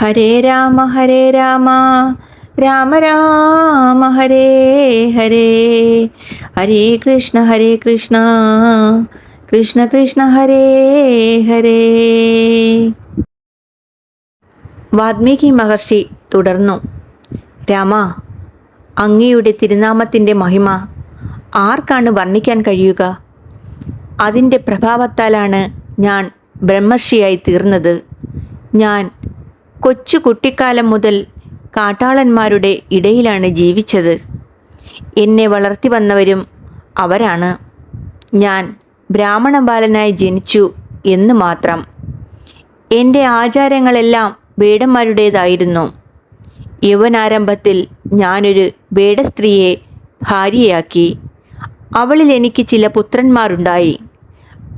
ഹരേ രാമ ഹരേ രാമ. രാമ രാമ ഹരേ ഹരേ. ഹരേ കൃഷ്ണ ഹരേ കൃഷ്ണ. കൃഷ്ണ കൃഷ്ണ ഹരേ ഹരേ. വാൽമീകി മഹർഷി തുടർന്നു. രാമ അങ്ങയുടെ തിരുനാമത്തിന്റെ മഹിമ ആർക്കാണ് വർണിക്കാൻ കഴിയുക? അതിന്റെ പ്രഭാവത്താലാണ് ഞാൻ ബ്രഹ്മർഷിയായി തീർന്നത്. ഞാൻ കൊച്ചു കുട്ടിക്കാലം മുതൽ കാട്ടാളന്മാരുടെ ഇടയിലാണ് ജീവിച്ചത്. എന്നെ വളർത്തി വന്നവരും അവരാണ്. ഞാൻ ബ്രാഹ്മണ ബാലനായി ജനിച്ചു എന്ന് മാത്രം. എന്റെ ആചാരങ്ങളെല്ലാം വേടന്മാരുടേതായിരുന്നു. യൗവനാരംഭത്തിൽ ഞാനൊരു വേടസ്ത്രീയെ ഭാര്യയാക്കി. അവളിൽ എനിക്ക് ചില പുത്രന്മാരുണ്ടായി.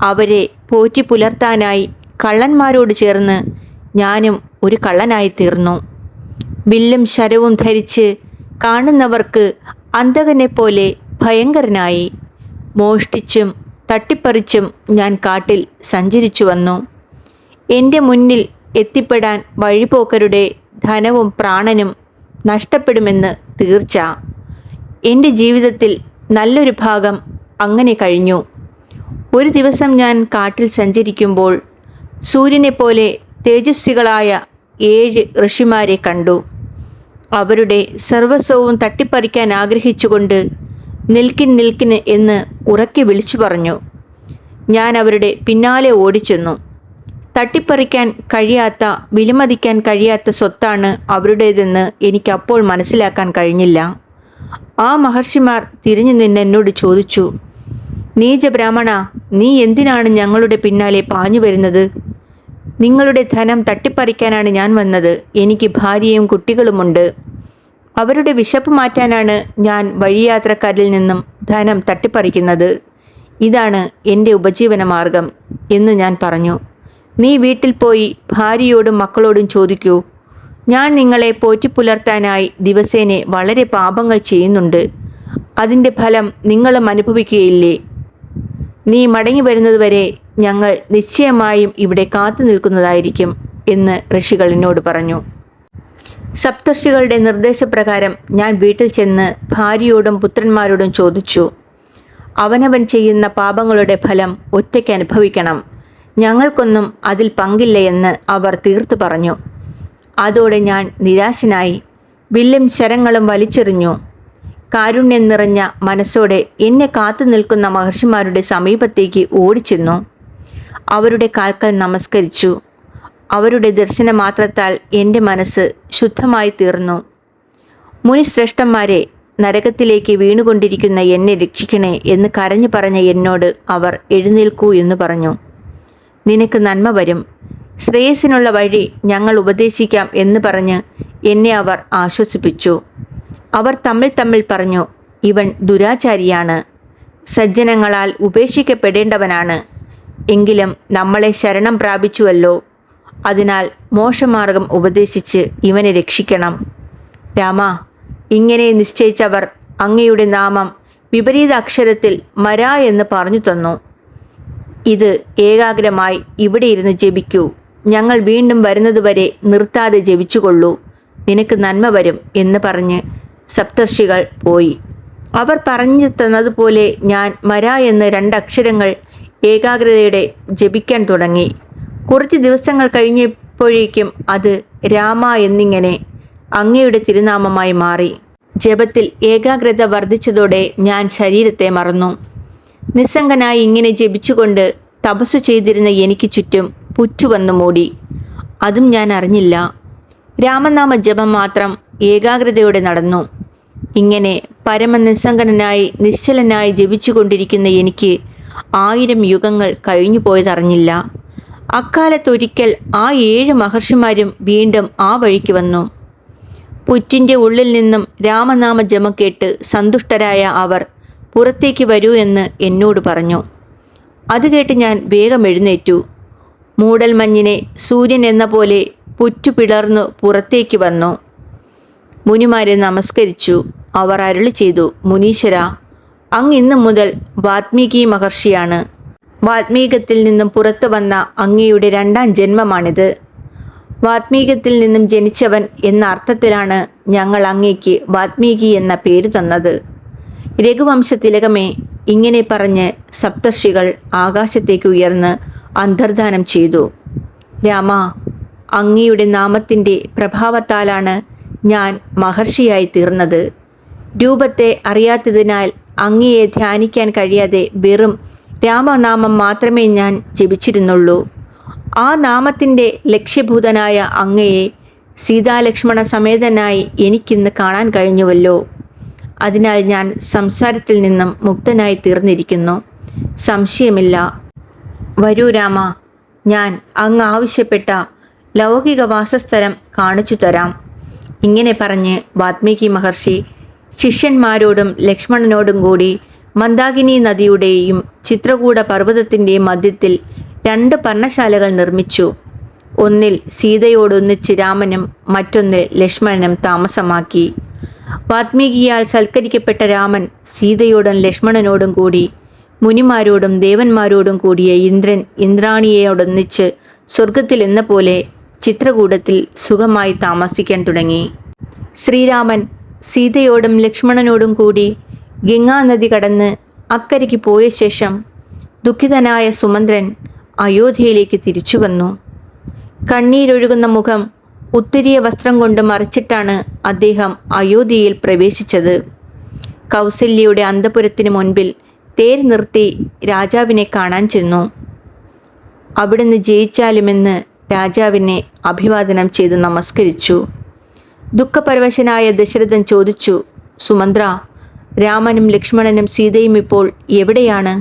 അവരെ പോറ്റി പുലർത്താനായി കള്ളന്മാരോട് ചേർന്ന് ഞാനും ഒരു കള്ളനായി തീർന്നു വില്ലും ശരവും ധരിച്ച് കാണുന്നവർക്ക് അന്തകനെ പോലെ ഭയങ്കരനായി. മോഷ്ടിച്ചും തട്ടിപ്പറിച്ചും ഞാൻ കാട്ടിൽ സഞ്ചരിച്ചു വന്നു. എന്റെ മുന്നിൽ എത്തിപ്പെടാൻ വഴിപോക്കരുടെ ധനവും പ്രാണനും നഷ്ടപ്പെടുമെന്ന് തീർച്ച. എന്റെ ജീവിതത്തിൽ നല്ലൊരു ഭാഗം അങ്ങനെ കഴിഞ്ഞു. ഒരു ദിവസം ഞാൻ കാട്ടിൽ സഞ്ചരിക്കുമ്പോൾ സൂര്യനെപ്പോലെ തേജസ്വികളായ ഏഴ് ഋഷിമാരെ കണ്ടു. അവരുടെ സർവസ്വവും തട്ടിപ്പറിക്കാൻ ആഗ്രഹിച്ചുകൊണ്ട് നിൽക്കിൻ നിൽക്കിന് എന്ന് ഉറക്കി വിളിച്ചു പറഞ്ഞു. ഞാൻ അവരുടെ പിന്നാലെ ഓടിച്ചെന്നു. തട്ടിപ്പറിക്കാൻ കഴിയാത്ത വിലമതിക്കാൻ കഴിയാത്ത സ്വത്താണ് അവരുടേതെന്ന് എനിക്കപ്പോൾ മനസ്സിലാക്കാൻ കഴിഞ്ഞില്ല. ആ മഹർഷിമാർ തിരിഞ്ഞു നിന്ന് എന്നോട് ചോദിച്ചു നീച ബ്രാഹ്മണ നീ എന്തിനാണ് ഞങ്ങളുടെ പിന്നാലെ പാഞ്ഞു വരുന്നത്? നിങ്ങളുടെ ധനം തട്ടിപ്പറിക്കാനാണ് ഞാൻ വന്നത്. എനിക്ക് ഭാര്യയും കുട്ടികളുമുണ്ട്. അവരുടെ വിശപ്പ് മാറ്റാനാണ് ഞാൻ വഴിയാത്രക്കാരിൽ നിന്നും ധനം തട്ടിപ്പറിക്കുന്നത്. ഇതാണ് എന്റെ ഉപജീവന മാർഗം എന്ന് ഞാൻ പറഞ്ഞു. നീ വീട്ടിൽ പോയി ഭാര്യയോടും മക്കളോടും ചോദിക്കൂ. ഞാൻ നിങ്ങളെ പോറ്റിപ്പുലർത്താനായി ദിവസേനെ വളരെ പാപങ്ങൾ ചെയ്യുന്നുണ്ട്. അതിന്റെ ഫലം നിങ്ങളും അനുഭവിക്കുകയില്ലേ? നീ മടങ്ങി വരുന്നതുവരെ ഞങ്ങൾ നിശ്ചയമായും ഇവിടെ കാത്തു നിൽക്കുന്നതായിരിക്കും എന്ന് ഋഷികൾ എന്നോട് പറഞ്ഞു. സപ്തർഷികളുടെ നിർദ്ദേശപ്രകാരം ഞാൻ വീട്ടിൽ ചെന്ന് ഭാര്യയോടും പുത്രന്മാരോടും ചോദിച്ചു അവനവൻ ചെയ്യുന്ന പാപങ്ങളുടെ ഫലം ഒറ്റയ്ക്ക് അനുഭവിക്കണം. ഞങ്ങൾക്കൊന്നും അതിൽ പങ്കില്ല എന്ന് അവർ തീർത്തു പറഞ്ഞു. അതോടെ ഞാൻ നിരാശനായി വില്ലും ശരങ്ങളും വലിച്ചെറിഞ്ഞു. കാരുണ്യം നിറഞ്ഞ മനസ്സോടെ എന്നെ കാത്തു നിൽക്കുന്ന മഹർഷിമാരുടെ സമീപത്തേക്ക് ഓടിച്ചെന്നു. അവരുടെ കാൽക്കൽ നമസ്കരിച്ചു. അവരുടെ ദർശനമാത്രത്താൽ എന്റെ മനസ്സ് ശുദ്ധമായി തീർന്നു. മുനിശ്രേഷ്ഠന്മാരെ നരകത്തിലേക്ക് വീണുകൊണ്ടിരിക്കുന്ന എന്നെ രക്ഷിക്കണേ എന്ന് കരഞ്ഞു പറഞ്ഞ എന്നോട് അവർ എഴുന്നേൽക്കൂ എന്ന് പറഞ്ഞു. നിനക്ക് നന്മ വരും. ശ്രേയസിനുള്ള വഴി ഞങ്ങൾ ഉപദേശിക്കാം എന്ന് പറഞ്ഞ് എന്നെ അവർ ആശ്വസിപ്പിച്ചു. അവർ തമ്മിൽ തമ്മിൽ പറഞ്ഞു ഇവൻ ദുരാചാരിയാണ്. സജ്ജനങ്ങളാൽ ഉപേക്ഷിക്കപ്പെടേണ്ടവനാണ്. എങ്കിലും നമ്മളെ ശരണം പ്രാപിച്ചുവല്ലോ. അതിനാൽ മോശമാർഗം ഉപദേശിച്ച് ഇവനെ രക്ഷിക്കണം. രാമ ഇങ്ങനെ നിശ്ചയിച്ചവർ അങ്ങയുടെ നാമം വിപരീത അക്ഷരത്തിൽ മര എന്ന് പറഞ്ഞു തന്നു. ഇത് ഏകാഗ്രമായി ഇവിടെ ഇരുന്ന് ജപിക്കൂ. ഞങ്ങൾ വീണ്ടും വരുന്നതുവരെ നിർത്താതെ ജപിച്ചുകൊള്ളൂ. നിനക്ക് നന്മ വരും എന്ന് പറഞ്ഞ് സപ്തർഷികൾ പോയി. അവർ പറഞ്ഞു തന്നതുപോലെ ഞാൻ മര എന്ന് രണ്ടക്ഷരങ്ങൾ ഏകാഗ്രതയുടെ ജപിക്കാൻ തുടങ്ങി. കുറച്ച് ദിവസങ്ങൾ കഴിഞ്ഞപ്പോഴേക്കും അത് രാമ എന്നിങ്ങനെ അങ്ങയുടെ തിരുനാമമായി മാറി. ജപത്തിൽ ഏകാഗ്രത വർദ്ധിച്ചതോടെ ഞാൻ ശരീരത്തെ മറന്നു. നിസ്സംഗനായി ഇങ്ങനെ ജപിച്ചുകൊണ്ട് തപസ് ചെയ്തിരുന്ന എനിക്ക് ചുറ്റും പുറ്റുവന്നു മൂടി. അതും ഞാൻ അറിഞ്ഞില്ല. രാമനാമ ജപം മാത്രം ഏകാഗ്രതയോടെ നടന്നു. ഇങ്ങനെ പരമനിസ്സംഗനായി നിശ്ചലനായി ജപിച്ചുകൊണ്ടിരിക്കുന്ന എനിക്ക് ആയിരം യുഗങ്ങൾ കഴിഞ്ഞു പോയതറിഞ്ഞില്ല. അക്കാലത്തൊരിക്കൽ ആ ഏഴ് മഹർഷിമാരും വീണ്ടും ആ വഴിക്ക് വന്നു. പുറ്റിന്റെ ഉള്ളിൽ നിന്നും രാമനാമ ജമ കേട്ട് സന്തുഷ്ടരായ അവർ പുറത്തേക്ക് വരൂ എന്ന് എന്നോട് പറഞ്ഞു. അത് കേട്ട് ഞാൻ വേഗം എഴുന്നേറ്റു. മൂടൽമഞ്ഞിനെ സൂര്യൻ എന്ന പോലെ പുറ്റു പിളർന്നു പുറത്തേക്ക് വന്നു. മുനിമാരെ നമസ്കരിച്ചു. അവർ അരുളി ചെയ്തു മുനീശ്വര അങ്ങ് ഇന്നു മുതൽ വാത്മീകി മഹർഷിയാണ്. വാത്മീകത്തിൽ നിന്നും പുറത്തു വന്ന അങ്ങയുടെ രണ്ടാം ജന്മമാണിത്. വാത്മീകത്തിൽ നിന്നും ജനിച്ചവൻ എന്ന അർത്ഥത്തിലാണ് ഞങ്ങൾ അങ്ങേക്ക് വാത്മീകി എന്ന പേര് തന്നത്. രഘുവംശ തിലകമേ ഇങ്ങനെ പറഞ്ഞ് സപ്തർഷികൾ ആകാശത്തേക്ക് ഉയർന്ന് അന്തർധാനം ചെയ്തു. രാമ അങ്ങയുടെ നാമത്തിന്റെ പ്രഭാവത്താലാണ് ഞാൻ മഹർഷിയായി തീർന്നത്. രൂപത്തെ അറിയാത്തതിനാൽ അങ്ങയെ ധ്യാനിക്കാൻ കഴിയാതെ വെറും രാമനാമം മാത്രമേ ഞാൻ ജപിച്ചിരുന്നുള്ളൂ. ആ നാമത്തിന്റെ ലക്ഷ്യഭൂതനായ അങ്ങയെ സീതാലക്ഷ്മണ സമേതനായി എനിക്കിന്ന് കാണാൻ കഴിഞ്ഞുവല്ലോ. അതിനാൽ ഞാൻ സംസാരത്തിൽ നിന്നും മുക്തനായി തീർന്നിരിക്കുന്നു. സംശയമില്ല. വരൂ രാമ ഞാൻ അങ്ങ് ആവശ്യപ്പെട്ട ലൗകിക വാസസ്ഥലം കാണിച്ചു തരാം. ഇങ്ങനെ പറഞ്ഞ് വാത്മീകി മഹർഷി ശിഷ്യന്മാരോടും ലക്ഷ്മണനോടും കൂടി മന്ദാകിനി നദിയുടെയും ചിത്രകൂട പർവതത്തിന്റെയും മധ്യത്തിൽ രണ്ട് പർണശാലകൾ നിർമ്മിച്ചു. ഒന്നിൽ സീതയോടൊന്നിച്ച് രാമനും മറ്റൊന്നിൽ ലക്ഷ്മണനും താമസമാക്കി. വാത്മീകിയാൽ സൽക്കരിക്കപ്പെട്ട രാമൻ സീതയോടും ലക്ഷ്മണനോടും കൂടി മുനിമാരോടും ദേവന്മാരോടും കൂടിയ ഇന്ദ്രൻ ഇന്ദ്രാണിയോടൊന്നിച്ച് സ്വർഗത്തിൽ എന്ന പോലെ ചിത്രകൂടത്തിൽ സുഖമായി താമസിക്കാൻ തുടങ്ങി. ശ്രീരാമൻ സീതയോടും ലക്ഷ്മണനോടും കൂടി ഗംഗാനദി കടന്ന് അക്കരയ്ക്ക് പോയ ശേഷം ദുഃഖിതനായ സുമന്ത്രൻ അയോധ്യയിലേക്ക് തിരിച്ചു വന്നു. കണ്ണീരൊഴുകുന്ന മുഖം ഉത്തിരിയ വസ്ത്രം കൊണ്ട് മറിച്ചിട്ടാണ് അദ്ദേഹം അയോധ്യയിൽ പ്രവേശിച്ചത്. കൗസല്യയുടെ അന്തപുരത്തിന് മുൻപിൽ തേർ നിർത്തി രാജാവിനെ കാണാൻ ചെന്നു. അവിടുന്ന് ജയിച്ചാലുമെന്ന് രാജാവിനെ അഭിവാദനം ചെയ്തു നമസ്കരിച്ചു. ദുഃഖപരവശനായ ദശരഥൻ ചോദിച്ചു സുമന്ത്ര രാമനും ലക്ഷ്മണനും സീതയും ഇപ്പോൾ എവിടെയാണ്?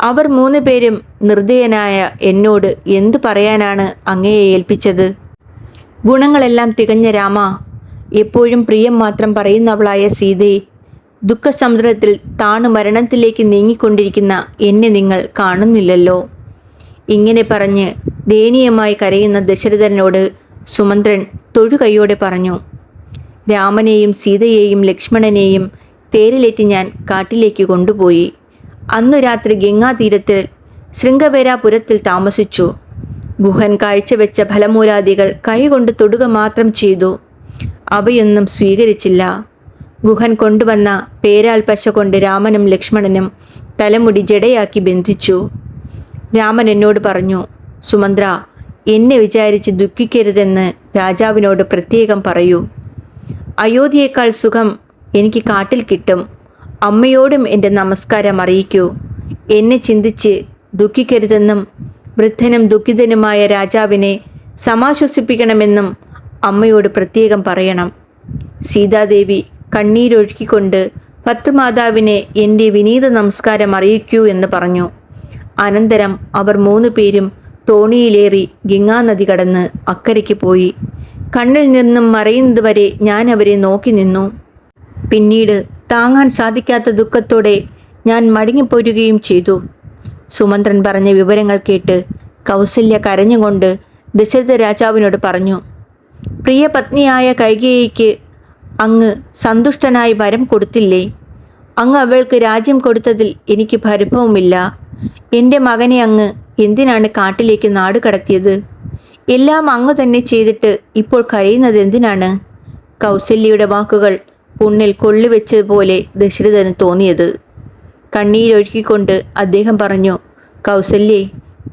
അവർ മൂന്ന് പേരും നിർദ്ദയനായ എന്നോട് എന്തു പറയാനാണ് അങ്ങയെ ഏൽപ്പിച്ചത്? ഗുണങ്ങളെല്ലാം തികഞ്ഞ രാമ എപ്പോഴും പ്രിയം മാത്രം പറയുന്നവളായ സീതയെ ദുഃഖസമുദ്രത്തിൽ താണു മരണത്തിലേക്ക് നീങ്ങിക്കൊണ്ടിരിക്കുന്ന എന്നെ നിങ്ങൾ കാണുന്നില്ലല്ലോ ഇങ്ങനെ പറഞ്ഞ് ദയനീയമായി കരയുന്ന ദശരഥനോട് സുമന്ത്രൻ തൊഴുകൈയോടെ പറഞ്ഞു രാമനെയും സീതയെയും ലക്ഷ്മണനെയും തേരിലേറ്റ് ഞാൻ കാട്ടിലേക്ക് കൊണ്ടുപോയി. അന്നു രാത്രി ഗംഗാതീരത്തിൽ ശൃംഗവേരാപുരത്തിൽ താമസിച്ചു. ഗുഹൻ കാഴ്ചവെച്ച ഫലമൂലാദികൾ കൈകൊണ്ട് തൊടുക മാത്രം ചെയ്തു. അവയൊന്നും സ്വീകരിച്ചില്ല. ഗുഹൻ കൊണ്ടുവന്ന പേരാൽ പശ കൊണ്ട് രാമനും ലക്ഷ്മണനും തലമുടി ജടയാക്കി ബന്ധിച്ചു. രാമൻ എന്നോട് പറഞ്ഞു സുമന്ത്ര എന്നെ വിചാരിച്ച് ദുഃഖിക്കരുതെന്ന് രാജാവിനോട് പ്രത്യേകം പറയൂ. അയോധ്യയേക്കാൾ സുഖം എനിക്ക് കാട്ടിൽ കിട്ടും. അമ്മയോടും എന്റെ നമസ്കാരം അറിയിക്കൂ. എന്നെ ചിന്തിച്ച് ദുഃഖിക്കരുതെന്നും വൃദ്ധനും ദുഃഖിതനുമായ രാജാവിനെ സമാശ്വസിപ്പിക്കണമെന്നും അമ്മയോട് പ്രത്യേകം പറയണം. സീതാദേവി കണ്ണീരൊഴുക്കിക്കൊണ്ട് ഭർത്തൃമാതാവിനെ എന്റെ വിനീത നമസ്കാരം അറിയിക്കൂ എന്ന് പറഞ്ഞു. അനന്തരം അവർ മൂന്നു പേരും തോണിയിലേറി ഗംഗാനദി കടന്ന് അക്കരയ്ക്ക് പോയി. കണ്ണിൽ നിന്നും മറയുന്നത് വരെ ഞാൻ അവരെ നോക്കി നിന്നു. പിന്നീട് താങ്ങാൻ സാധിക്കാത്ത ദുഃഖത്തോടെ ഞാൻ മടങ്ങിപ്പോരുകയും ചെയ്തു. സുമന്ത്രൻ പറഞ്ഞ വിവരങ്ങൾ കേട്ട് കൗസല്യ കരഞ്ഞുകൊണ്ട് ദശരഥ രാജാവിനോട് പറഞ്ഞു പ്രിയ പത്നിയായ കൈകേയിക്ക് അങ്ങ് സന്തുഷ്ടനായി വരം കൊടുത്തില്ലേ? അങ്ങ് അവൾക്ക് രാജ്യം കൊടുത്തതിൽ എനിക്ക് പരിഭവമില്ല എന്റെ മകനെ അങ്ങ് എന്തിനാണ് കാട്ടിലേക്ക് നാട് കടത്തിയത്? എല്ലാം അങ്ങ് തന്നെ ചെയ്തിട്ട് ഇപ്പോൾ കരയുന്നത് എന്തിനാണ്? കൗസല്യയുടെ വാക്കുകൾ പുണ്ണിൽ കൊള്ളിവെച്ചതുപോലെ ദശരഥന് തോന്നിയത്. കണ്ണീരൊഴുക്കിക്കൊണ്ട് അദ്ദേഹം പറഞ്ഞു കൗസല്യേ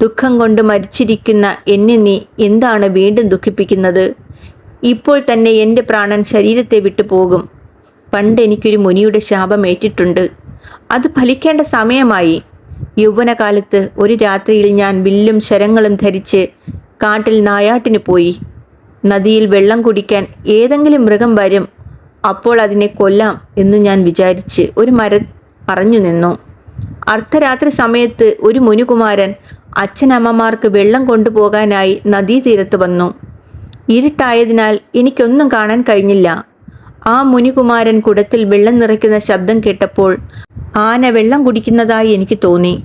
ദുഃഖം കൊണ്ട് മരിച്ചിരിക്കുന്ന എന്നെ നീ എന്താണ് വീണ്ടും ദുഃഖിപ്പിക്കുന്നത്? ഇപ്പോൾ തന്നെ എന്റെ പ്രാണൻ ശരീരത്തെ വിട്ടു പോകും. പണ്ട് എനിക്കൊരു മുനിയുടെ ശാപം ഏറ്റിട്ടുണ്ട് അത് ഫലിക്കേണ്ട സമയമായി. യൗവനകാലത്ത് ഒരു രാത്രിയിൽ ഞാൻ വില്ലും ശരങ്ങളും ധരിച്ച് കാട്ടിൽ നായാട്ടിന് പോയി. നദിയിൽ വെള്ളം കുടിക്കാൻ ഏതെങ്കിലും മൃഗം വരും അപ്പോൾ അതിനെ കൊല്ലാം എന്ന് ഞാൻ വിചാരിച്ച് ഒരു മര പറഞ്ഞു നിന്നു. അർദ്ധരാത്രി സമയത്ത് ഒരു മുനികുമാരൻ അച്ഛനമ്മമാർക്ക് വെള്ളം കൊണ്ടുപോകാനായി നദീതീരത്ത് വന്നു. ഇരുട്ടായതിനാൽ എനിക്കൊന്നും കാണാൻ കഴിഞ്ഞില്ല. ആ മുനികുമാരൻ കുടത്തിൽ വെള്ളം നിറയ്ക്കുന്ന ശബ്ദം കേട്ടപ്പോൾ ആന വെള്ളം കുടിക്കുന്നതായി എനിക്ക് തോന്നി.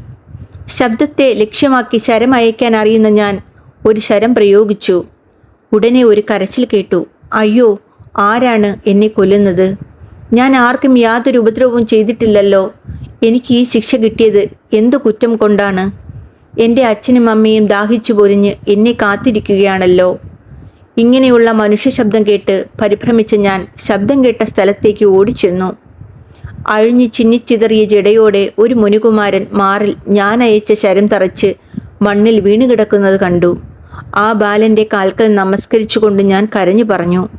ശബ്ദത്തെ ലക്ഷ്യമാക്കി ശരം അയക്കാൻ അറിയുന്ന ഞാൻ ഒരു ശരം പ്രയോഗിച്ചു. ഉടനെ ഒരു കരച്ചിൽ കേട്ടു. അയ്യോ ആരാണ് എന്നെ കൊല്ലുന്നത്? ഞാൻ ആർക്കും യാതൊരു ഉപദ്രവവും ചെയ്തിട്ടില്ലല്ലോ. എനിക്ക് ഈ ശിക്ഷ കിട്ടിയത് എന്തു കുറ്റം കൊണ്ടാണ്? എന്റെ അച്ഛനും അമ്മയും ദാഹിച്ചു പൊരിഞ്ഞ് എന്നെ കാത്തിരിക്കുകയാണല്ലോ. ഇങ്ങനെയുള്ള മനുഷ്യ ശബ്ദം കേട്ട് പരിഭ്രമിച്ച ഞാൻ ശബ്ദം കേട്ട സ്ഥലത്തേക്ക് ഓടിച്ചെന്നു. അഴിഞ്ഞു ചിന്നിച്ചിതറിയ ജടയോടെ ഒരു മുനികുമാരൻ മാറിൽ ഞാൻ അയച്ച ശരം തറച്ച് മണ്ണിൽ വീണുകിടക്കുന്നത് കണ്ടു. ആ ബാലന്റെ കാൽക്കൽ നമസ്കരിച്ചുകൊണ്ട് ഞാൻ കരഞ്ഞു പറഞ്ഞു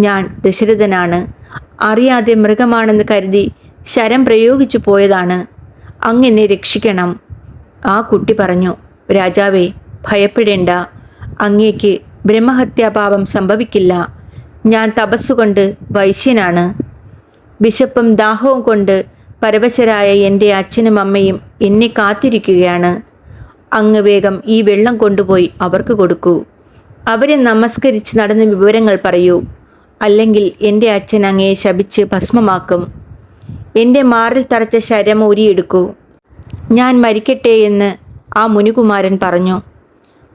ഞാൻ ദശരഥനാണ്. അറിയാതെ മൃഗമാണെന്ന് കരുതി ശരം പ്രയോഗിച്ചു പോയതാണ്. അങ്ങനെ രക്ഷിക്കണം. ആ കുട്ടി പറഞ്ഞു രാജാവേ ഭയപ്പെടേണ്ട. അങ്ങേക്ക് ബ്രഹ്മഹത്യാപാപം സംഭവിക്കില്ല. ഞാൻ തപസ്സുകൊണ്ട് വൈശ്യനാണ്. വിശപ്പും ദാഹവും കൊണ്ട് പരവശരായ എന്റെ അച്ഛനും അമ്മയും എന്നെ കാത്തിരിക്കുകയാണ്. അങ്ങ് വേഗം ഈ വെള്ളം കൊണ്ടുപോയി അവർക്ക് കൊടുക്കൂ. അവരെ നമസ്കരിച്ച് നടന്ന വിവരങ്ങൾ പറയൂ. അല്ലെങ്കിൽ എന്റെ അച്ഛൻ അങ്ങയെ ശപിച്ച് ഭസ്മമാക്കും. എന്റെ മാറിൽ തറച്ച ശരം ഊരിയെടുക്കൂ. ഞാൻ മരിക്കട്ടെ എന്ന് ആ മുനികുമാരൻ പറഞ്ഞു.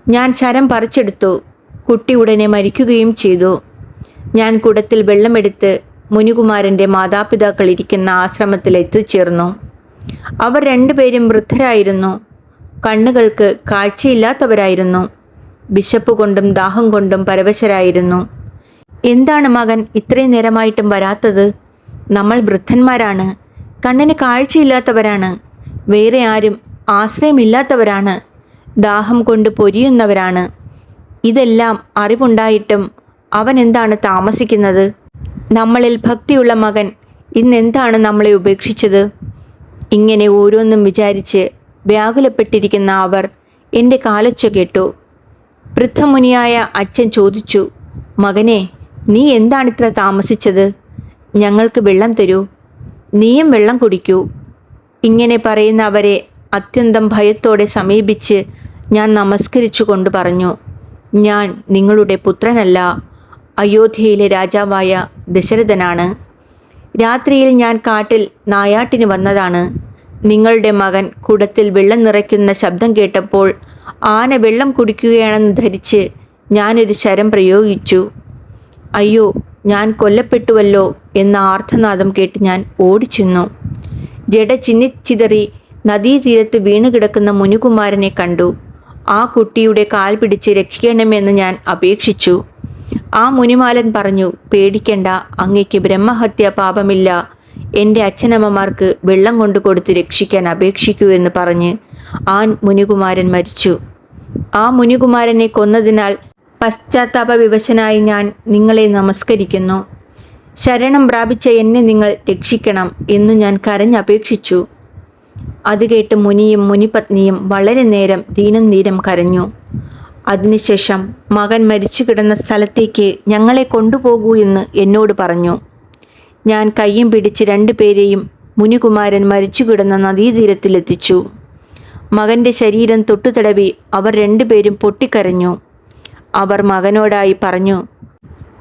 ഞാൻ ശരം പറിച്ചെടുത്തു. കുട്ടി ഉടനെ മരിക്കുകയും ചെയ്തു. ഞാൻ കുടത്തിൽ വെള്ളമെടുത്ത് മുനികുമാരന്റെ മാതാപിതാക്കൾ ഇരിക്കുന്ന ആശ്രമത്തിൽ എത്തിച്ചേർന്നു. അവർ രണ്ടുപേരും വൃദ്ധരായിരുന്നു. കണ്ണുകൾക്ക് കാഴ്ചയില്ലാത്തവരായിരുന്നു. വിശപ്പ് കൊണ്ടും ദാഹം കൊണ്ടും പരവശരായിരുന്നു. എന്താണ് മകൻ ഇത്രയും നേരമായിട്ടും വരാത്തത്? നമ്മൾ വൃദ്ധന്മാരാണ്. കണ്ണിന് കാഴ്ചയില്ലാത്തവരാണ്. വേറെ ആരും ആശ്രയമില്ലാത്തവരാണ്. ദാഹം കൊണ്ട് പൊരിയുന്നവരാണ്. ഇതെല്ലാം അറിവുണ്ടായിട്ടും അവൻ എന്താണ് താമസിക്കുന്നത്? നമ്മളിൽ ഭക്തിയുള്ള മകൻ ഇന്നെന്താണ് നമ്മളെ ഉപേക്ഷിച്ചത്? ഇങ്ങനെ ഓരോന്നും വിചാരിച്ച് വ്യാകുലപ്പെട്ടിരിക്കുന്ന അവർ എന്റെ കാലൊച്ച കേട്ടു. വൃദ്ധമുനിയായ അച്ഛൻ ചോദിച്ചു മകനെ നീ എന്താണിത്ര താമസിച്ചത്? ഞങ്ങൾക്ക് വെള്ളം തരൂ. നീയും വെള്ളം കുടിക്കൂ. ഇങ്ങനെ പറയുന്ന അവരെ അത്യന്തം ഭയത്തോടെ സമീപിച്ച് ഞാൻ നമസ്കരിച്ചു കൊണ്ട് പറഞ്ഞു ഞാൻ നിങ്ങളുടെ പുത്രനല്ല. അയോധ്യയിലെ രാജാവായ ദശരഥനാണ്. രാത്രിയിൽ ഞാൻ കാട്ടിൽ നായാട്ടിന് വന്നതാണ്. നിങ്ങളുടെ മകൻ കുടത്തിൽ വെള്ളം നിറയ്ക്കുന്ന ശബ്ദം കേട്ടപ്പോൾ ആന വെള്ളം കുടിക്കുകയാണെന്ന് ധരിച്ച് ഞാനൊരു ശരം പ്രയോഗിച്ചു. അയ്യോ ഞാൻ കൊല്ലപ്പെട്ടുവല്ലോ എന്ന ആർത്തനാദം കേട്ട് ഞാൻ ഓടിച്ചെന്നു. ജഡ ചിന്നിച്ചിതറി നദീതീരത്ത് വീണുകിടക്കുന്ന മുനികുമാരനെ കണ്ടു. ആ കുട്ടിയുടെ കാൽ പിടിച്ച് രക്ഷിക്കണമെന്ന് ഞാൻ അപേക്ഷിച്ചു. ആ മുനിമാലൻ പറഞ്ഞു പേടിക്കണ്ട അങ്ങയ്ക്ക് ബ്രഹ്മഹത്യ പാപമില്ല. എന്റെ അച്ഛനമ്മമാർക്ക് വെള്ളം കൊണ്ടു കൊടുത്ത് രക്ഷിക്കാൻ അപേക്ഷിക്കൂ എന്ന് പറഞ്ഞ് ആ മുനികുമാരൻ മരിച്ചു. ആ മുനികുമാരനെ കൊന്നതിനാൽ പശ്ചാത്താപ വിവശനായി ഞാൻ നിങ്ങളെ നമസ്കരിക്കുന്നു. ശരണം പ്രാപിച്ച എന്നെ നിങ്ങൾ രക്ഷിക്കണം എന്ന് ഞാൻ കരഞ്ഞപേക്ഷിച്ചു. അത് കേട്ട് മുനിയും മുനിപത്നിയും വളരെ നേരം ദീനം നീരം കരഞ്ഞു. അതിനുശേഷം മകൻ മരിച്ചു കിടന്ന സ്ഥലത്തേക്ക് ഞങ്ങളെ കൊണ്ടുപോകൂ എന്ന് എന്നോട് പറഞ്ഞു. ഞാൻ കയ്യും പിടിച്ച് രണ്ടുപേരെയും മുനികുമാരൻ മരിച്ചു കിടന്ന നദീതീരത്തിലെത്തിച്ചു. മകന്റെ ശരീരം തൊട്ടുതടവി അവർ രണ്ടുപേരും പൊട്ടിക്കരഞ്ഞു. അവർ മകനോടായി പറഞ്ഞു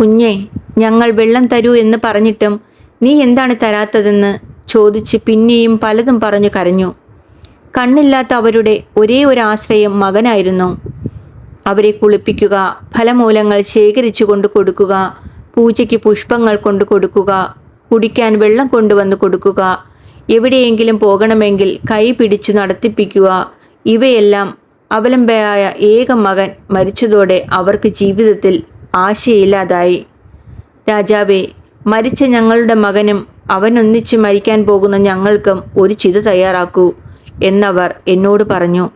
കുഞ്ഞെ ഞങ്ങൾ വെള്ളം തരൂ എന്ന് പറഞ്ഞിട്ടും നീ എന്താണ് തരാത്തതെന്ന് ചോദിച്ച് പിന്നെയും പലതും പറഞ്ഞു കരഞ്ഞു. കണ്ണില്ലാത്ത അവരുടെ ഒരേ ഒരു ആശ്രയം മകനായിരുന്നു. അവരെ കുളിപ്പിക്കുക ഫലമൂലങ്ങൾ ശേഖരിച്ചു കൊണ്ട് കൊടുക്കുക പൂജയ്ക്ക് പുഷ്പങ്ങൾ കൊണ്ട് കൊടുക്കുക കുടിക്കാൻ വെള്ളം കൊണ്ടുവന്ന് കൊടുക്കുക എവിടെയെങ്കിലും പോകണമെങ്കിൽ കൈ പിടിച്ചു നടത്തിപ്പിക്കുക ഇവയെല്ലാം അവലംബയായ ഏക മകൻ മരിച്ചതോടെ അവർക്ക് ജീവിതത്തിൽ ആശയില്ലാതായി രാജാവേ മരിച്ച ഞങ്ങളുടെ മകനും അവനൊന്നിച്ച് മരിക്കാൻ പോകുന്ന ഞങ്ങൾക്കും ഒരു ചിത തയ്യാറാക്കൂ എന്നവർ എന്നോട് പറഞ്ഞു.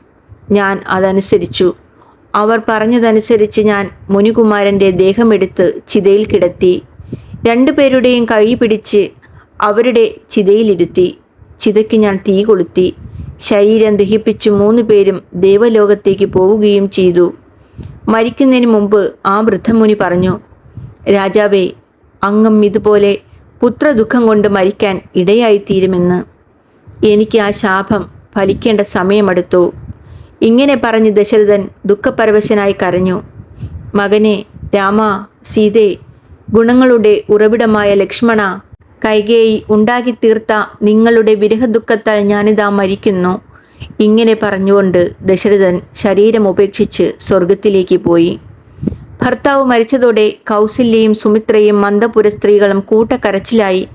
ഞാൻ അതനുസരിച്ചു. അവർ പറഞ്ഞതനുസരിച്ച് ഞാൻ മുനികുമാരന്റെ ദേഹമെടുത്ത് ചിതയിൽ കിടത്തി രണ്ടുപേരുടെയും കൈ പിടിച്ച് അവരുടെ ചിതയിലിരുത്തി ചിതയ്ക്ക് ഞാൻ തീ കൊളുത്തി ശരീരം ദഹിപ്പിച്ച് മൂന്ന് പേരും ദേവലോകത്തേക്ക് പോവുകയും ചെയ്തു. മരിക്കുന്നതിന് മുമ്പ് ആ വൃദ്ധമുനി പറഞ്ഞു രാജാവേ അങ്ങം ഇതുപോലെ പുത്രദുഃഖം കൊണ്ട് മരിക്കാൻ ഇടയായിത്തീരുമെന്ന്. എനിക്ക് ആ ശാപം ഫലിക്കേണ്ട സമയമെടുത്തു. ഇങ്ങനെ പറഞ്ഞ് ദശരഥൻ ദുഃഖപരവശനായി കരഞ്ഞു. മകനെ രാമ സീതേ ഗുണങ്ങളുടെ ഉറവിടമായ ലക്ഷ്മണ കൈകേയി ഉണ്ടാക്കി തീർത്ത നിങ്ങളുടെ വിരഹദുഃഖത്താൽ ഞാനിതാ മരിക്കുന്നു. ഇങ്ങനെ പറഞ്ഞുകൊണ്ട് ദശരഥൻ ശരീരം ഉപേക്ഷിച്ച് സ്വർഗത്തിലേക്ക് പോയി. ഭർത്താവ് മരിച്ചതോടെ കൗസല്യയും സുമിത്രയും മന്ദപുര സ്ത്രീകളും കൂട്ടക്കരച്ചിലായി.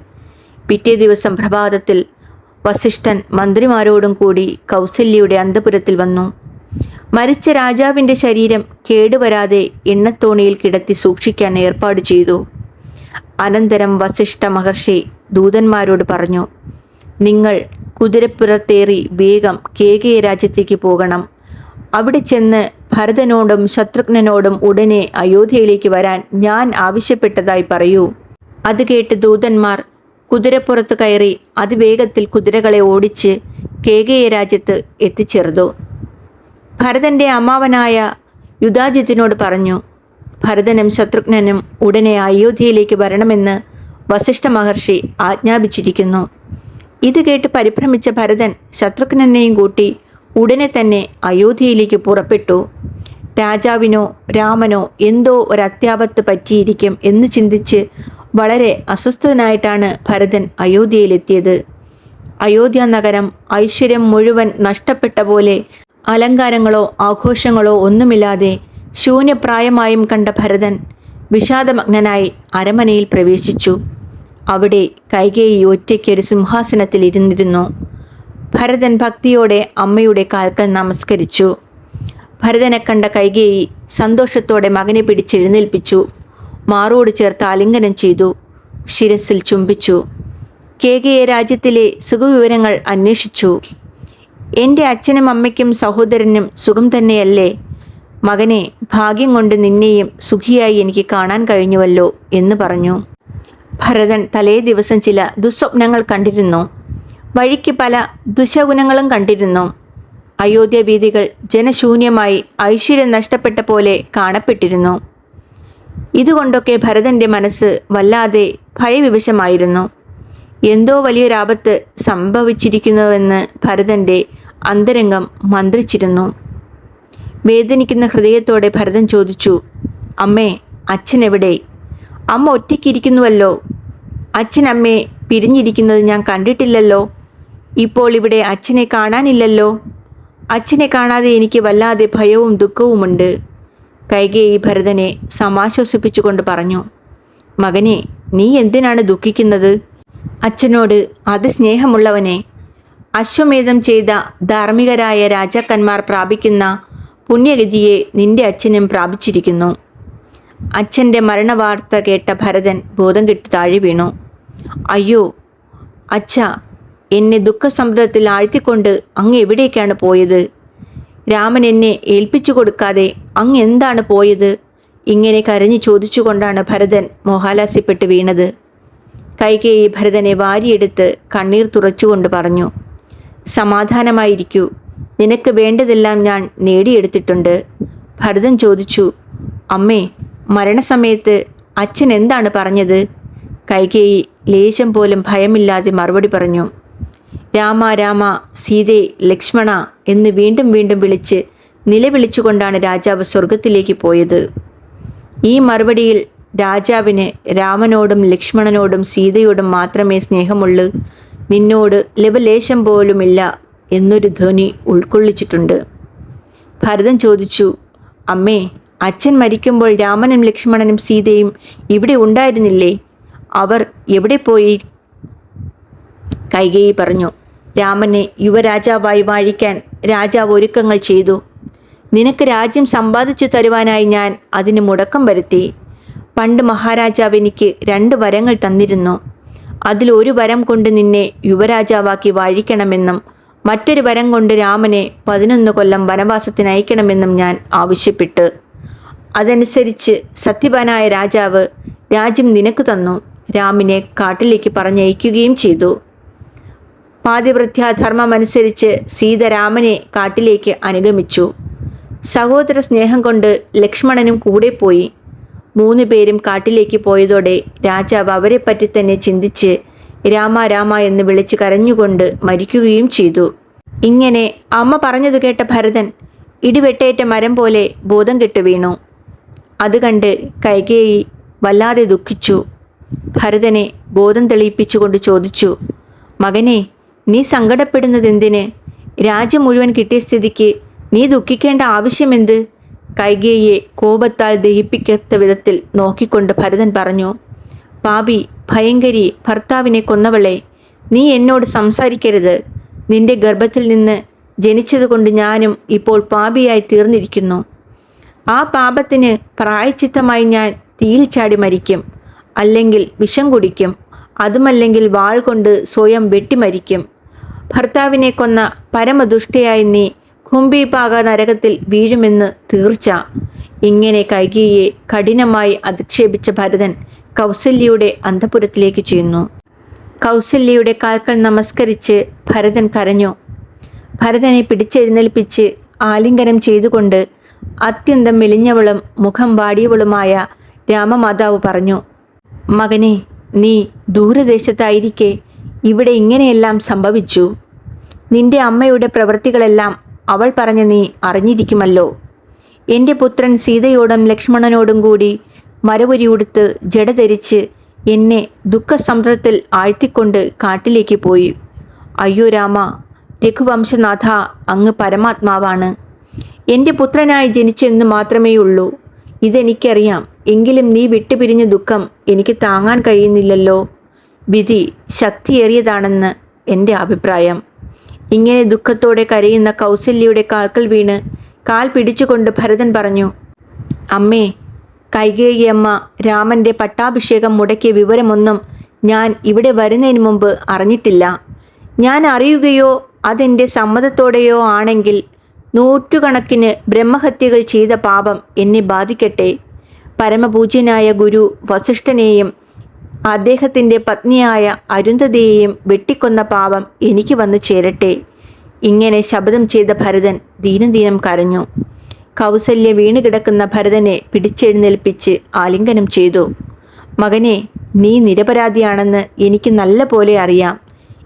പിറ്റേ ദിവസം പ്രഭാതത്തിൽ വസിഷ്ഠൻ മന്ത്രിമാരോടും കൂടി കൗസല്യയുടെ അന്തപുരത്തിൽ വന്നു. മരിച്ച രാജാവിന്റെ ശരീരം കേടുവരാതെ എണ്ണത്തോണിയിൽ കിടത്തി സൂക്ഷിക്കാൻ ഏർപ്പാട് ചെയ്തു. അനന്തരം വസിഷ്ഠ മഹർഷി ദൂതന്മാരോട് പറഞ്ഞു നിങ്ങൾ കുതിരപ്പുറത്തേറി വേഗം കേകയ രാജ്യത്തേക്ക് പോകണം. അവിടെ ചെന്ന് ഭരതനോടും ശത്രുഘ്നനോടും ഉടനെ അയോധ്യയിലേക്ക് വരാൻ ഞാൻ ആവശ്യപ്പെട്ടതായി പറയൂ. അത് കേട്ട് ദൂതന്മാർ കുതിരപ്പുറത്ത് കയറി അതിവേഗത്തിൽ കുതിരകളെ ഓടിച്ച് കേകയ രാജ്യത്ത് എത്തിച്ചേർന്നു. ഭരതന്റെ അമ്മാവനായ യുധാജിത്തിനോട് പറഞ്ഞു ഭരതനും ശത്രുഘ്നനും ഉടനെ അയോധ്യയിലേക്ക് വരണമെന്ന് വസിഷ്ഠ മഹർഷി ആജ്ഞാപിച്ചിരിക്കുന്നു. ഇത് കേട്ട് പരിഭ്രമിച്ച ഭരതൻ ശത്രുഘ്നെയും കൂട്ടി ഉടനെ തന്നെ അയോധ്യയിലേക്ക് പുറപ്പെട്ടു. രാജാവിനോ രാമനോ എന്തോ ഒരത്യാപത്ത് പറ്റിയിരിക്കും എന്ന് ചിന്തിച്ച് വളരെ അസ്വസ്ഥനായിട്ടാണ് ഭരതൻ അയോധ്യയിലെത്തിയത്. അയോധ്യ നഗരം ഐശ്വര്യം മുഴുവൻ നഷ്ടപ്പെട്ട പോലെ അലങ്കാരങ്ങളോ ആഘോഷങ്ങളോ ഒന്നുമില്ലാതെ ശൂന്യപ്രായമായും കണ്ട ഭരതൻ വിഷാദമഗ്നനായി അരമനയിൽ പ്രവേശിച്ചു. അവിടെ കൈകേയി ഒറ്റയ്ക്കൊരു സിംഹാസനത്തിൽ ഇരുന്നിരുന്നു. ഭരതൻ ഭക്തിയോടെ അമ്മയുടെ കാൽക്കൽ നമസ്കരിച്ചു. ഭരതനെ കണ്ട കൈകേയി സന്തോഷത്തോടെ മകനെ പിടിച്ചെഴുന്നേൽപ്പിച്ചു മാറോട് ചേർത്ത് ആലിംഗനം ചെയ്തു. ശിരസിൽ ചുംബിച്ചു. കേകയെ രാജ്യത്തിലെ സുഖവിവരങ്ങൾ അന്വേഷിച്ചു. എന്റെ അച്ഛനും അമ്മയ്ക്കും സഹോദരനും സുഖം തന്നെയല്ലേ? മകനെ ഭാഗ്യം കൊണ്ട് നിന്നെയും സുഖിയായി എനിക്ക് കാണാൻ കഴിഞ്ഞുവല്ലോ എന്ന് പറഞ്ഞു. ഭരതൻ തലേ ദിവസം ചില ദുസ്വപ്നങ്ങൾ കണ്ടിരുന്നു. വഴിക്ക് പല ദുശഗുണങ്ങളും കണ്ടിരുന്നു. അയോധ്യ വീതികൾ ജനശൂന്യമായി ഐശ്വര്യം നഷ്ടപ്പെട്ട പോലെ കാണപ്പെട്ടിരുന്നു. ഇതുകൊണ്ടൊക്കെ ഭരതന്റെ മനസ്സ് വല്ലാതെ ഭയവിവശമായിരുന്നു. എന്തോ വലിയൊരാപത്ത് സംഭവിച്ചിരിക്കുന്നുവെന്ന് ഭരതന്റെ അന്തരംഗം മന്ത്രിച്ചിരുന്നു. വേദനിക്കുന്ന ഹൃദയത്തോടെ ഭരതൻ ചോദിച്ചു അമ്മേ അച്ഛൻ എവിടെ അമ്മ ഒറ്റയ്ക്കിരിക്കുന്നുവല്ലോ. അച്ഛൻ അമ്മയെ പിരിഞ്ഞിരിക്കുന്നത് ഞാൻ കണ്ടിട്ടില്ലല്ലോ. ഇപ്പോൾ ഇവിടെ അച്ഛനെ കാണാനില്ലല്ലോ. അച്ഛനെ കാണാതെ എനിക്ക് വല്ലാതെ ഭയവും ദുഃഖവുമുണ്ട്. കൈകേയി ഭരതനെ സമാശ്വസിപ്പിച്ചുകൊണ്ട് പറഞ്ഞു മകനെ നീ എന്തിനാണ് ദുഃഖിക്കുന്നത്? അച്ഛനോട് സ്നേഹമുള്ളവനെ അശ്വമേധം ചെയ്ത ധാർമ്മികരായ രാജാക്കന്മാർ പ്രാപിക്കുന്ന പുണ്യഗതിയെ നിന്റെ അച്ഛനും പ്രാപിച്ചിരിക്കുന്നു. അച്ഛന്റെ മരണവാർത്ത കേട്ട ഭരതൻ ബോധം കെട്ട് താഴെ വീണു. അയ്യോ അച്ഛ എന്നെ ദുഃഖസമുദ്രത്തിൽ ആഴ്ത്തിക്കൊണ്ട് അങ്ങ് എവിടേക്കാണ് പോയത്? രാമൻ എന്നെ ഏൽപ്പിച്ചു കൊടുക്കാതെ അങ്ങ് എന്താണ് പോയത്? ഇങ്ങനെ കരഞ്ഞു ചോദിച്ചുകൊണ്ടാണ് ഭരതൻ മോഹാലാസ്യപ്പെട്ട് വീണത്. കൈകേയി ഭരതനെ വാരിയെടുത്ത് കണ്ണീർ തുറച്ചുകൊണ്ട് പറഞ്ഞു സമാധാനമായിരിക്കൂ. നിനക്ക് വേണ്ടതെല്ലാം ഞാൻ നേടിയെടുത്തിട്ടുണ്ട്. ഭരതൻ ചോദിച്ചു അമ്മേ മരണസമയത്ത് അച്ഛൻ എന്താണ് പറഞ്ഞത്? കൈകേയി ലേശം പോലും ഭയമില്ലാതെ മറുപടി പറഞ്ഞു രാമ രാമ സീതേ ലക്ഷ്മണ എന്ന് വീണ്ടും വീണ്ടും വിളിച്ച് നിലവിളിച്ചുകൊണ്ടാണ് രാജാവ് സ്വർഗത്തിലേക്ക് പോയത്. ഈ മറുപടിയിൽ രാജാവിന് രാമനോടും ലക്ഷ്മണനോടും സീതയോടും മാത്രമേ സ്നേഹമുള്ളൂ. നിന്നോട് ലവലേശം പോലുമില്ല എന്നൊരു ധ്വനി ഉൾക്കൊള്ളിച്ചിട്ടുണ്ട്. ഭരതൻ ചോദിച്ചു അമ്മേ അച്ഛൻ മരിക്കുമ്പോൾ രാമനും ലക്ഷ്മണനും സീതയും ഇവിടെ ഉണ്ടായിരുന്നില്ലേ? അവർ എവിടെ പോയി? കൈകേയി പറഞ്ഞു രാമനെ യുവരാജാവായി വാഴിക്കാൻ രാജാവ് ഒരുക്കങ്ങൾ ചെയ്തു. നിനക്ക് രാജ്യം സമ്പാദിച്ചു തരുവാനായി ഞാൻ അതിന് മുടക്കം വരുത്തി. പണ്ട് മഹാരാജാവ് എനിക്ക് രണ്ട് വരങ്ങൾ തന്നിരുന്നു. അതിൽ ഒരു വരം കൊണ്ട് നിന്നെ യുവരാജാവാക്കി വാഴിക്കണമെന്നും മറ്റൊരു വരം കൊണ്ട് രാമനെ പതിനൊന്ന് കൊല്ലം വനവാസത്തിന് അയക്കണമെന്നും ഞാൻ ആവശ്യപ്പെട്ടു. അതനുസരിച്ച് സത്യവാനായ രാജാവ് രാജ്യം നിനക്ക് തന്നു. രാമിനെ കാട്ടിലേക്ക് പറഞ്ഞയക്കുകയും ചെയ്തു. പാതിവൃത്യാധർമ്മമനുസരിച്ച് സീതരാമനെ കാട്ടിലേക്ക് അനുഗമിച്ചു. സഹോദര സ്നേഹം കൊണ്ട് ലക്ഷ്മണനും കൂടെ പോയി. മൂന്ന് പേരും കാട്ടിലേക്ക് പോയതോടെ രാജാവ് അവരെപ്പറ്റി തന്നെ ചിന്തിച്ച് രാമ രാമ എന്ന് വിളിച്ച് കരഞ്ഞുകൊണ്ട് മരിക്കുകയും ചെയ്തു. ഇങ്ങനെ അമ്മ പറഞ്ഞതു കേട്ട ഭരതൻ ഇടിവെട്ടേറ്റ മരം പോലെ ബോധം കെട്ടു വീണു. അത് കണ്ട് കൈകേയി വല്ലാതെ ദുഃഖിച്ചു. ഭരതനെ ബോധം തെളിയിപ്പിച്ചുകൊണ്ട് ചോദിച്ചു മകനെ നീ സങ്കടപ്പെടുന്നത് എന്തിന്? രാജ്യം മുഴുവൻ കിട്ടിയ സ്ഥിതിക്ക് നീ ദുഃഖിക്കേണ്ട ആവശ്യമെന്ത്? കൈകേയെ കോപത്താൽ ദഹിപ്പിക്കാത്ത വിധത്തിൽ നോക്കിക്കൊണ്ട് ഭരതൻ പറഞ്ഞു പാപി ഭയങ്കരി ഭർത്താവിനെ കൊന്നവളെ നീ എന്നോട് സംസാരിക്കരുത്. നിന്റെ ഗർഭത്തിൽ നിന്ന് ജനിച്ചതുകൊണ്ട് ഞാനും ഇപ്പോൾ പാപിയായി തീർന്നിരിക്കുന്നു. ആ പാപത്തിന് പ്രായച്ചിത്തമായി ഞാൻ തീയിൽ ചാടി മരിക്കും അല്ലെങ്കിൽ വിഷം കുടിക്കും. അതുമല്ലെങ്കിൽ വാൾ കൊണ്ട് സ്വയം വെട്ടിമരിക്കും ഭർത്താവിനെ കൊന്ന പരമദുഷ്ടയായി നീ കുംഭിപാക നരകത്തിൽ വീഴുമെന്ന് തീർച്ച. ഇങ്ങനെ കൈകിയെ കഠിനമായി അധിക്ഷേപിച്ച ഭരതൻ കൗസല്യയുടെ അന്തപുരത്തിലേക്ക് ചെയ്യുന്നു കൗസല്യയുടെ കാൽക്കൾ നമസ്കരിച്ച് ഭരതൻ കരഞ്ഞു. ഭരതനെ പിടിച്ചെഴുന്നേൽപ്പിച്ച് ആലിംഗനം ചെയ്തുകൊണ്ട് അത്യന്തം മെലിഞ്ഞവളും മുഖം വാടിയവളുമായ രാമമാതാവ് പറഞ്ഞു മകനെ നീ ദൂരദേശത്തായിരിക്കെ. ഇവിടെ ഇങ്ങനെയെല്ലാം സംഭവിച്ചു. നിന്റെ അമ്മയുടെ പ്രവൃത്തികളെല്ലാം അവൾ പറഞ്ഞ് നീ അറിഞ്ഞിരിക്കുമല്ലോ. എന്റെ പുത്രൻ സീതയോടും ലക്ഷ്മണനോടും കൂടി മരവുരി ഉടുത്ത് ജട ധരിച്ച് എന്നെ ദുഃഖസമുദ്രത്തിൽ ആഴ്ത്തിക്കൊണ്ട് കാട്ടിലേക്ക് പോയി. അയ്യോ രാമ രഘുവംശനാഥ അങ്ങ് പരമാത്മാവാണ്. എന്റെ പുത്രനായി ജനിച്ചെന്ന് മാത്രമേ ഉള്ളൂ ഇതെനിക്കറിയാം. എങ്കിലും നീ വിട്ടുപിരിഞ്ഞ ദുഃഖം എനിക്ക് താങ്ങാൻ കഴിയുന്നില്ലല്ലോ. വിധി ശക്തിയേറിയതാണെന്ന് എന്റെ അഭിപ്രായം. ഇങ്ങനെ ദുഃഖത്തോടെ കരയുന്ന കൗസല്യയുടെ കാൽക്കൽ വീണ് കാൽ പിടിച്ചുകൊണ്ട് ഭരതൻ പറഞ്ഞു അമ്മേ കൈകേയിയമ്മ രാമന്റെ പട്ടാഭിഷേകം മുടക്കിയ വിവരമൊന്നും ഞാൻ ഇവിടെ വരുന്നതിന് മുമ്പ് അറിഞ്ഞിട്ടില്ല. ഞാൻ അറിയുകയോ അതെന്റെ സമ്മതത്തോടെയോ ആണെങ്കിൽ നൂറ്റുകണക്കിന് ബ്രഹ്മഹത്യകൾ ചെയ്ത പാപം എന്നെ ബാധിക്കട്ടെ. പരമപൂജ്യനായ ഗുരു വസിഷ്ഠനെയും അദ്ദേഹത്തിന്റെ പത്നിയായ അരുന്ധതിയെയും വെട്ടിക്കൊന്ന പാപം എനിക്ക് വന്നു ചേരട്ടെ. ഇങ്ങനെ ശബ്ദം ചെയ്ത ഭരതൻ ദീനം കരഞ്ഞു. കൗസല്യ വീണുകിടക്കുന്ന ഭരതനെ പിടിച്ചെഴുന്നേൽപ്പിച്ച് ആലിംഗനം ചെയ്തു. മകനെ നീ നിരപരാധിയാണെന്ന് എനിക്ക് നല്ല പോലെ അറിയാം.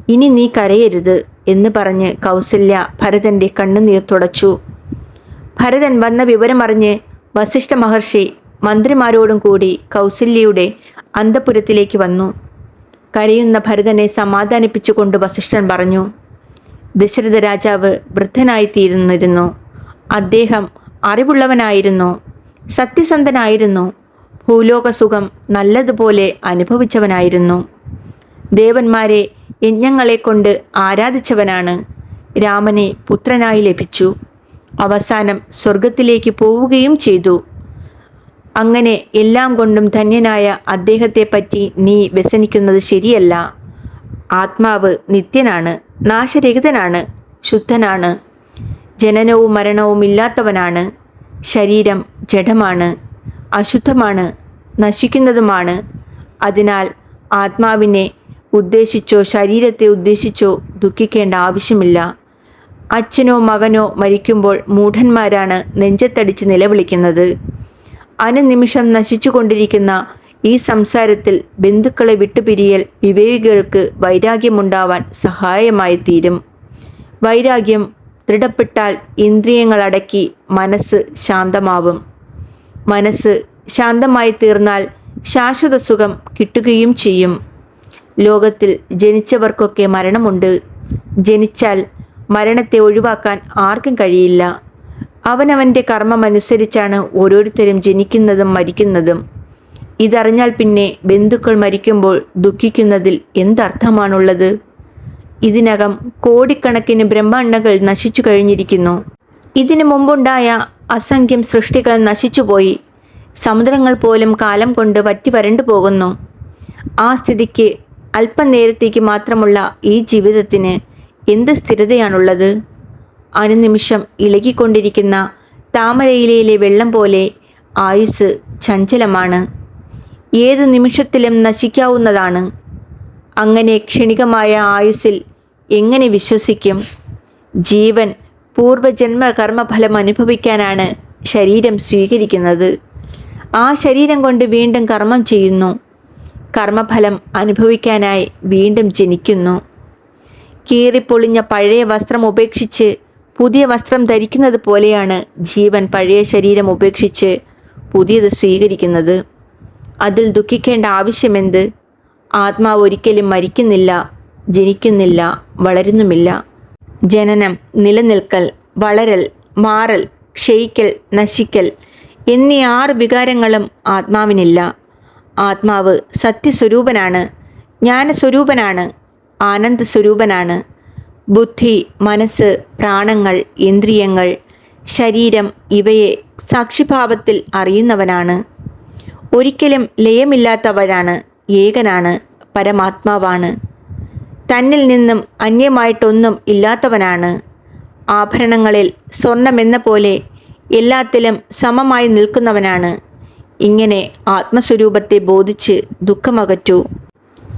ഇനി നീ കരയരുത്. എന്ന് പറഞ്ഞ് കൗസല്യ ഭരതന്റെ കണ്ണുനീർ തുടച്ചു. ഭരതൻ വന്ന വിവരമറിഞ്ഞ് വസിഷ്ഠ മഹർഷി മന്ത്രിമാരോടും കൂടി കൗസല്യയുടെ അന്തപുരത്തിലേക്ക് വന്നു. കരയുന്ന ഭരതനെ സമാധാനിപ്പിച്ചുകൊണ്ട് വസിഷ്ഠൻ പറഞ്ഞു ദശരഥ രാജാവ് വൃദ്ധനായിത്തീരുന്നിരുന്നു അദ്ദേഹം അറിവുള്ളവനായിരുന്നു സത്യസന്ധനായിരുന്നു ഭൂലോകസുഖം നല്ലതുപോലെ അനുഭവിച്ചവനായിരുന്നു. ദേവന്മാരെ യജ്ഞങ്ങളെ കൊണ്ട് ആരാധിച്ചവനാണ്. രാമനെ പുത്രനായി ലഭിച്ചു. അവസാനം സ്വർഗത്തിലേക്ക് പോവുകയും ചെയ്തു. അങ്ങനെ എല്ലാം കൊണ്ടും ധന്യനായ അദ്ദേഹത്തെ പറ്റി നീ വ്യസനിക്കുന്നത് ശരിയല്ല. ആത്മാവ് നിത്യനാണ് നാശരഹിതനാണ് ശുദ്ധനാണ്. ജനനവും മരണവും ഇല്ലാത്തവനാണ്. ശരീരം ജഡമാണ് അശുദ്ധമാണ് നശിക്കുന്നതുമാണ്. അതിനാൽ ആത്മാവിനെ ഉദ്ദേശിച്ചോ ശരീരത്തെ ഉദ്ദേശിച്ചോ ദുഃഖിക്കേണ്ട ആവശ്യമില്ല. അച്ഛനോ മകനോ മരിക്കുമ്പോൾ മൂഢന്മാരാണ് നെഞ്ചത്തടിച്ച് നിലവിളിക്കുന്നത്. അനുനിമിഷം നശിച്ചുകൊണ്ടിരിക്കുന്ന ഈ സംസാരത്തിൽ ബന്ധുക്കളെ വിട്ടുപിരിയൽ വിവേകികൾക്ക് വൈരാഗ്യമുണ്ടാവാൻ സഹായമായി തീരും. വൈരാഗ്യം ദൃഢപ്പെട്ടാൽ ഇന്ദ്രിയങ്ങളടക്കി മനസ്സ് ശാന്തമാവും. മനസ്സ് ശാന്തമായി തീർന്നാൽ ശാശ്വത സുഖം കിട്ടുകയും ചെയ്യും. ലോകത്തിൽ ജനിച്ചവർക്കൊക്കെ മരണമുണ്ട്. ജനിച്ചാൽ മരണത്തെ ഒഴിവാക്കാൻ ആർക്കും കഴിയില്ല. അവനവന്റെ കർമ്മമനുസരിച്ചാണ് ഓരോരുത്തരും ജനിക്കുന്നതും മരിക്കുന്നതും. ഇതറിഞ്ഞാൽ പിന്നെ ബന്ധുക്കൾ മരിക്കുമ്പോൾ ദുഃഖിക്കുന്നതിൽ എന്തർത്ഥമാണുള്ളത്? ഇതിനകം കോടിക്കണക്കിന് ബ്രഹ്മാണ്ടങ്ങൾ നശിച്ചു കഴിഞ്ഞിരിക്കുന്നു. ഇതിനു മുമ്പുണ്ടായ അസംഖ്യം സൃഷ്ടികൾ നശിച്ചുപോയി. സമുദ്രങ്ങൾ പോലും കാലം കൊണ്ട് വറ്റി വരണ്ടു പോകുന്നു ആ സ്ഥിതിക്ക് അല്പനേരത്തേക്ക് മാത്രമുള്ള ഈ ജീവിതത്തിന് എന്ത് സ്ഥിരതയാണുള്ളത്? അനുനിമിഷം ഇളകിക്കൊണ്ടിരിക്കുന്ന താമരയിലയിലെ വെള്ളം പോലെ ആയുസ് ചഞ്ചലമാണ്. ഏതു നിമിഷത്തിലും നശിക്കാവുന്നതാണ്. അങ്ങനെ ക്ഷണികമായ ആയുസ്സിൽ എങ്ങനെ വിശ്വസിക്കും? ജീവൻ പൂർവജന്മ കർമ്മഫലം അനുഭവിക്കാനാണ് ശരീരം സ്വീകരിക്കുന്നത്. ആ ശരീരം കൊണ്ട് വീണ്ടും കർമ്മം ചെയ്യുന്നു. കർമ്മഫലം അനുഭവിക്കാനായി വീണ്ടും ജനിക്കുന്നു. കീറിപ്പൊളിഞ്ഞ പഴയ വസ്ത്രം ഉപേക്ഷിച്ച് പുതിയ വസ്ത്രം ധരിക്കുന്നത് പോലെയാണ് ജീവൻ പഴയ ശരീരം ഉപേക്ഷിച്ച് പുതിയത് സ്വീകരിക്കുന്നത്. അതിൽ ദുഃഖിക്കേണ്ട ആവശ്യമെന്ത്? ആത്മാവ് ഒരിക്കലും മരിക്കുന്നില്ല ജനിക്കുന്നില്ല വളരുന്നുമില്ല. ജനനം നിലനിൽക്കൽ വളരൽ മാറൽ ക്ഷയിക്കൽ നശിക്കൽ എന്നീ ആറ് വികാരങ്ങളും ആത്മാവിനില്ല. ആത്മാവ് സത്യസ്വരൂപനാണ് ജ്ഞാനസ്വരൂപനാണ് ആനന്ദസ്വരൂപനാണ്. ബുദ്ധി മനസ്സ് പ്രാണങ്ങൾ ഇന്ദ്രിയങ്ങൾ ശരീരം ഇവയെ സാക്ഷിഭാവത്തിൽ അറിയുന്നവനാണ്. ഒരിക്കലും ലയമില്ലാത്തവനാണ് ഏകനാണ് പരമാത്മാവാണ്. തന്നിൽ നിന്നും അന്യമായിട്ടൊന്നും ഇല്ലാത്തവനാണ്. ആഭരണങ്ങളിൽ സ്വർണമെന്ന പോലെ എല്ലാത്തിലും സമമായി നിൽക്കുന്നവനാണ്. ഇങ്ങനെ ആത്മസ്വരൂപത്തെ ബോധിച്ച് ദുഃഖമകറ്റൂ.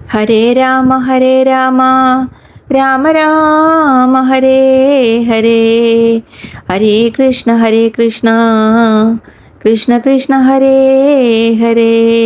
ഹരേ രാമ ഹരേ രാമ. രാമ രാമ ഹരേ ഹരേ. ഹരേ കൃഷ്ണ ഹരേ കൃഷ്ണ. കൃഷ്ണ കൃഷ്ണ ഹരേ ഹരേ.